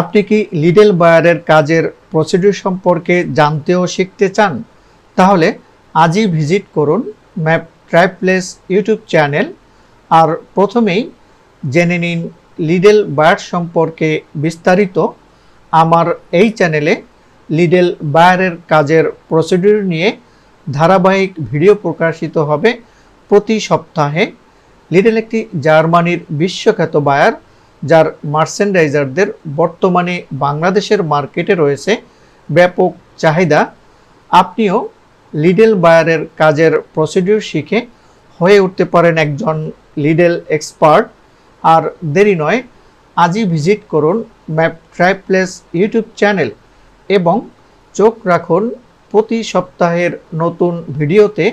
আপনি কি লিডেল বায়ারের কাজের প্রসিডিউর সম্পর্কে জানতে ও শিখতে চান? তাহলে আজই ভিজিট করুন map try place YouTube channel আর প্রথমেই জেনে নিন লিডেল বায়ার সম্পর্কে বিস্তারিত। আমার এই চ্যানেলে লিডেল বায়ারের কাজের প্রসিডিউর নিয়ে ধারাবাহিক ভিডিও প্রকাশিত হবে প্রতি সপ্তাহে। লিডেল একটি জার্মানির বিশ্বখ্যাত বায়ার যার মার্সেন্ডাইজারদের বর্তমানে বাংলাদেশের মার্কেটে রয়েছে ব্যাপক চাহিদা। আপনিও লিডেল বায়ারের কাজের প্রসিডিউর শিখে হয়ে উঠতে পারেন একজন লিডেল এক্সপার্ট আর দেরি নয়, আজই ভিজিট করুন ম্যাপ ট্রাইপ্লেস ইউটিউব চ্যানেল এবং চোখ রাখুন প্রতি সপ্তাহের নতুন ভিডিওতে।